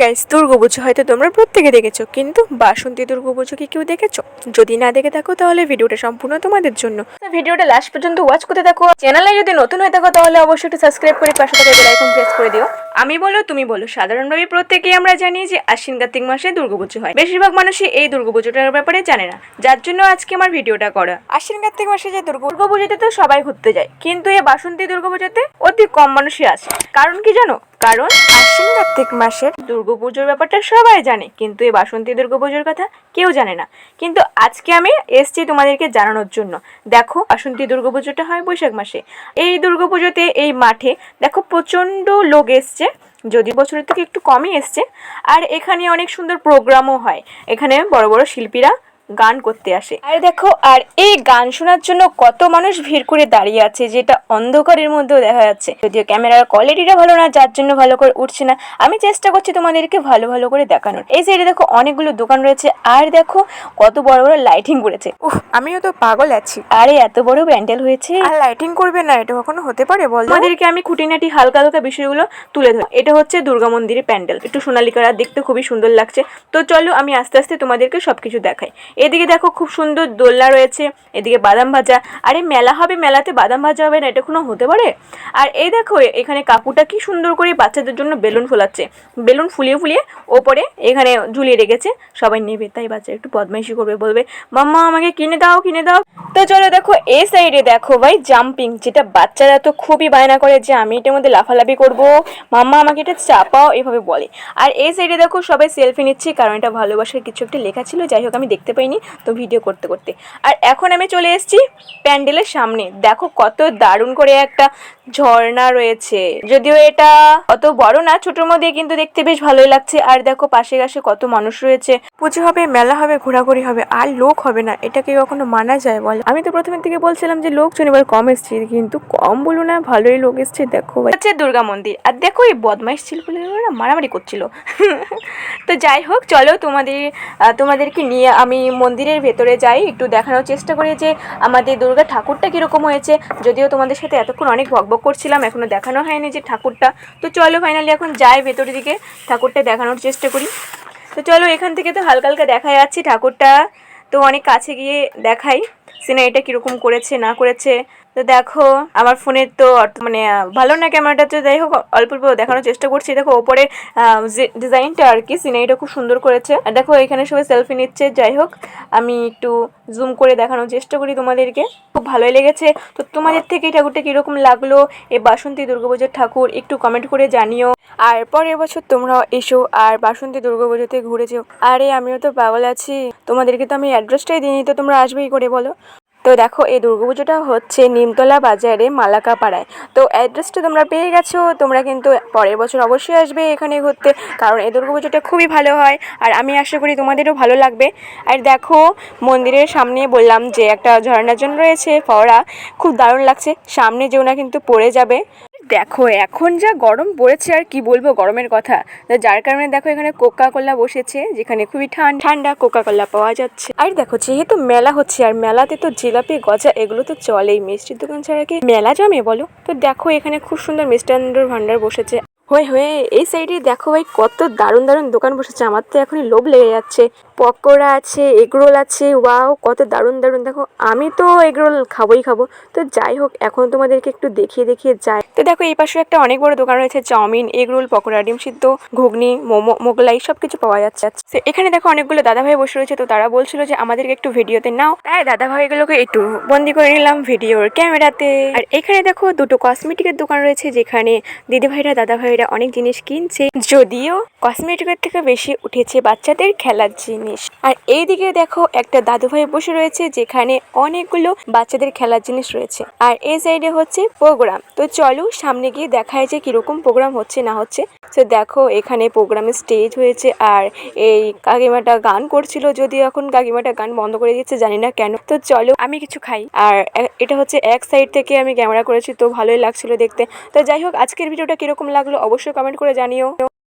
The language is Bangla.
গাইস দুর্গাপুজো হয়তো তোমরা প্রত্যেকে দেখেছ, কিন্তু বাসন্তী দুর্গাপুজো কি কেউ দেখেছ? যদি না দেখে থাকো, তাহলে ভিডিওটা সম্পূর্ণ তোমাদের জন্য। ভিডিওটা লাস্ট পর্যন্ত ওয়াচ করতে থাকো। চ্যানেলে যদি নতুন হয়ে থাকো, তাহলে অবশ্যই একটু সাবস্ক্রাইব করে পাশে থাকা বেল আইকন প্রেস করে দিও। আমি বলো, তুমি বলো, সাধারণভাবে প্রত্যেকেই আমরা জানি যে আশ্বিন কার্তিক মাসে দুর্গাপুজো হয়। বেশিরভাগ মানুষই এই দুর্গাপুজোটার ব্যাপারে জানে না। যার জন্য আজকে আমার ভিডিওটা করা। আশ্বিন কার্তিক মাসে যে দুর্গা দুর্গাপুজোতে তো সবাই ঘুরতে যায়, কিন্তু এই বাসন্তী দুর্গাপুজোতে অতি কম মানুষই আসে। কারণ কি জানো? কারণ আশ্বিন কার্তিক মাসের দুর্গাপুজোর ব্যাপারটা সবাই জানে, কিন্তু এই বাসন্তী দুর্গাপুজোর কথা কেউ জানে না। কিন্তু আজকে আমি এসছি তোমাদেরকে জানানোর জন্য। দেখো, বাসন্তী দুর্গাপুজোটা হয় বৈশাখ মাসে। এই দুর্গাপুজোতে, এই মাঠে দেখো প্রচণ্ড লোক এসছে যদি বছরের থেকে একটু কমই এসছে। আর এখানে অনেক সুন্দর প্রোগ্রামও হয়। এখানে বড় বড় শিল্পীরা গান করতে আসে। আর দেখো আর এই গান শোনার জন্য কত মানুষ ভিড় করে দাঁড়িয়ে আছে যেটা অন্ধকারের মধ্যেও দেখা যাচ্ছে। যদিও ক্যামেরার কোয়ালিটিটা ভালো না যার জন্য ভালো করে উঠছে না আমি চেষ্টা করছি তোমাদেরকে ভালো ভালো করে দেখানোর। এই সাইডে দেখো অনেকগুলো দোকান রয়েছে আর দেখো কত বড় বড় লাইটিং করেছে। উফ আমিও তো পাগল আছি। আরে এত বড় প্যান্ডেল হয়েছে। আর লাইটিং করবে না এটা কখনো হতে পারে বল তোমাদেরকে আমি খুঁটিনাটি হালকা হালকা বিষয়গুলো তুলে ধরি। এটা হচ্ছে দুর্গা মন্দিরের প্যান্ডেল। একটু সোনালিকারা দেখতে খুবই সুন্দর লাগছে। তো চলো আমি আস্তে আস্তে তোমাদেরকে সবকিছু দেখাই। এদিকে দেখো খুব সুন্দর দোলনা রয়েছে, এদিকে বাদাম ভাজা। আরে মেলা হবে, মেলাতে বাদাম ভাজা হবে না, এটা কোনো হতে পারে? আর এই দেখো, এখানে কাকুটা কি সুন্দর করে বাচ্চাদের জন্য বেলুন ফোলাচ্ছে। বেলুন ফুলিয়ে ফুলিয়ে ওপরে এখানে ঝুলিয়ে রেখেছে, সবাই নেবে, তাই বাচ্চা একটু বদমাইশি করবে বলবে, মাম্মা, আমাকে কিনে দাও কিনে দাও। তো চলো দেখো এই সাইডে দেখো ভাই জাম্পিং যেটা বাচ্চারা তো খুবই বায়না করে যে আমি এটার মধ্যে লাফালাফি করব। মাম্মা, আমাকে এটা চাপাও, এভাবে বলে। আর এই সাইডে দেখো, সবাই সেলফি নিচ্ছে, কারণ এটা ভালোবাসার কিছু একটা লেখা ছিল, যাই হোক, আমি দেখতে পাইনি তো ভিডিও করতে করতে। আর এখন আমি চলে এসেছি প্যান্ডেলের সামনে। দেখো কত দারুণ করে একটা ঝর্ণা রয়েছে। যদিও এটা অত বড় না, ছোটোর মধ্যে কিন্তু দেখতে বেশ ভালোই লাগছে। আর দেখো পাশে গাছে কত মানুষ রয়েছে। পুজো হবে, মেলা হবে, ঘোরাঘুরি হবে, আর লোক হবে না। এটাকে কখনো মানা যায় বল? আমি তো প্রথমের থেকে বলছিলাম যে লোকজন এবার কম এসছে, কিন্তু কম বলো না, ভালোই লোক এসছে, দেখো হচ্ছে দুর্গা মন্দির। আর দেখো এই বদমাইশ ছিল বলে মারামারি করছিল। তো যাই হোক, চলো তোমাদের তোমাদেরকে নিয়ে আমি মন্দিরের ভেতরে যাই, একটু দেখানোর চেষ্টা করি যে আমাদের দুর্গা ঠাকুরটা কীরকম হয়েছে। যদিও তোমাদের সাথে এতক্ষণ অনেক বকবক করছিলাম এখনও দেখানো হয়নি যে ঠাকুরটা। তো চলো ফাইনালি এখন যাই ভেতরের দিকে, ঠাকুরটা দেখানোর চেষ্টা করি। তো চলো এখান থেকে তো হালকা হালকা দেখা যাচ্ছে ঠাকুরটা। তো অনেক কাছে গিয়ে দেখাই সিনারিটা কীরকম করেছে, না করেছে। তো দেখো, আমার ফোনের তো মানে ভালো না ক্যামেরাটা, তো যাই হোক, অল্প অল্প দেখানোর চেষ্টা করছি। দেখো, ওপরে ডিজাইনটা আর কি, সিনারিটা খুব সুন্দর করেছে। আর দেখো, এখানে সবাই সেলফি নিচ্ছে, যাই হোক, আমি একটু জুম করে দেখানোর চেষ্টা করি তোমাদেরকে। খুব ভালোই লেগেছে। তো তোমাদের থেকে এই ঠাকুরটা কীরকম লাগল? এই বাসন্তী দুর্গাপুজোর ঠাকুর একটু কমেন্ট করে জানিও। আর পরের বছর তোমরা এসো আর বাসন্তী দুর্গাপুজোতে ঘুরে যেও। আরে, আমিও তো পাগল আছি। তোমাদেরকে তো আমি অ্যাড্রেসটাই দিইনি, তো তোমরা আসবেই করে বলো। তো দেখো, এই দুর্গাপুজোটা হচ্ছে নিমতলা বাজারে মালাকাপাড়ায়। তো অ্যাড্রেসটা তোমরা পেয়ে গেছো, তোমরা কিন্তু পরের বছর অবশ্যই আসবে এখানে ঘুরতে, কারণ এই দুর্গাপুজোটা খুবই ভালো হয় আর আমি আশা করি তোমাদেরও ভালো লাগবে। আর দেখো, মন্দিরের সামনে বললাম যে একটা ঝর্ণার জন্য রয়েছে ফওয়ারা খুব দারুণ লাগছে, সামনে যেও না কিন্তু পড়ে যাবে। দেখো, এখন যা গরম পড়েছে আর কি বলব গরমের কথা। যার কারণে দেখো এখানে কোকা কোলা বসেছে, যেখানে খুবই ঠান্ডা ঠান্ডা কোকা কোলা পাওয়া যাচ্ছে। আর দেখো, যেহেতু মেলা হচ্ছে, আর মেলাতে তো জিলাপি, গজা এগুলো তো চলেই। মিষ্টির দোকান ছাড়া কি মেলা জমে বলো? তো দেখো এখানে খুব সুন্দর মিষ্টান্ডর ভান্ডার বসেছে। হয়ে হয়ে, এই সাইডে দেখো ভাই, কত দারুণ দারুণ দোকান বসেছে। আমার তো এখনই লোভ লেগে যাচ্ছে। পকোড়া আছে, এগরোল আছে, ওয়াও, কত দারুণ দারুণ। দেখো, আমি তো এগরোল খাবোই খাব। তো যাই হোক, এখন তোমাদেরকে একটু দেখিয়ে দেখিয়ে যাই। তো দেখো, এই পাশে একটা অনেক বড় দোকান রয়েছে, চাউমিন, এগরোল, পকোড়া, ডিম সিদ্ধ, ঘুগনি, মোমো, মোগলাই সব কিছু পাওয়া যাচ্ছে। তো এখানে দেখো, অনেকগুলো দাদাভাই বসে রয়েছে। তো তারা বলছিল যে, আমাদেরকে একটু ভিডিওতে নাও। তাই দাদাভাইগুলোকে একটু বন্দি করে নিলাম ভিডিওর ক্যামেরাতে। আর এখানে দেখো, দুটো কসমেটিকের দোকান রয়েছে, যেখানে দিদিভাইরা, দাদাভাইরা অনেক জিনিস কিনছে। যদিও কসমেটিকের থেকে বেশি উঠেছে বাচ্চাদের খেলার জিনিস। আর এইদিকে দেখো একটা দাদু ভাই বসে রয়েছে, যেখানে অনেকগুলো বাচ্চাদের খেলার জিনিস রয়েছে। আর এই সাইডে হচ্ছে প্রোগ্রাম তো চলো সামনে গিয়ে দেখায় যে কীরকম প্রোগ্রাম হচ্ছে না হচ্ছে। তো দেখো, এখানে প্রোগ্রামে স্টেজ হয়েছে আর এই কাকিমাটা গান করছিল যদি এখন কাকিমাটা গান বন্ধ করে দিয়েছে জানি না কেন। তো চলো, আমি কিছু খাই। আর এটা হচ্ছে এক সাইড থেকে আমি ক্যামেরা করেছি, তো ভালোই লাগছিল দেখতে। তো যাই হোক, আজকের ভিডিওটা কীরকম লাগল অবশ্যই কমেন্ট করে জানিও।